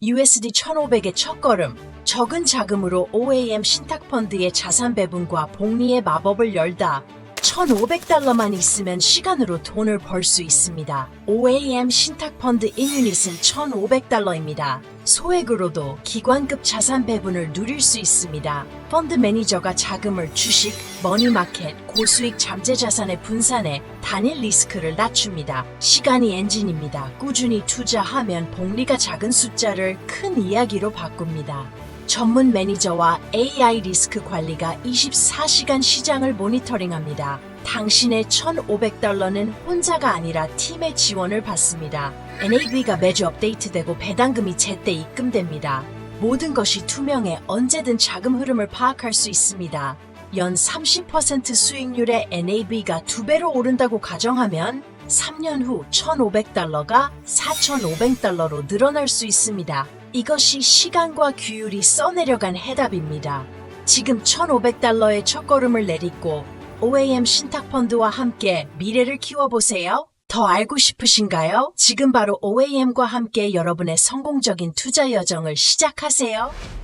USD 1,500의 첫걸음, 적은 자금으로 OAM 신탁펀드의 자산 배분과 복리의 마법을 열다 1,500달러만 있으면 시간으로 돈을 벌 수 있습니다. OAM 신탁펀드 1유닛은 1,500달러입니다. 소액으로도 기관급 자산 배분을 누릴 수 있습니다. 펀드 매니저가 자금을 주식, 머니마켓, 고수익 잠재 자산에 분산해 단일 리스크를 낮춥니다. 시간이 엔진입니다. 꾸준히 투자하면 복리가 작은 숫자를 큰 이야기로 바꿉니다. 전문 매니저와 AI 리스크 관리가 24시간 시장을 모니터링합니다. 당신의 1,500달러는 혼자가 아니라 팀의 지원을 받습니다. NAV가 매주 업데이트되고 배당금이 제때 입금됩니다. 모든 것이 투명해 언제든 자금 흐름을 파악할 수 있습니다. 연 30% 수익률의 NAV가 두 배로 오른다고 가정하면 3년 후 1,500달러가 4,500달러로 늘어날 수 있습니다. 이것이 시간과 규율이 써내려간 해답입니다. 지금 1,500달러의 첫걸음을 내딛고 OAM 신탁펀드와 함께 미래를 키워보세요. 더 알고 싶으신가요? 지금 바로 OAM과 함께 여러분의 성공적인 투자 여정을 시작하세요.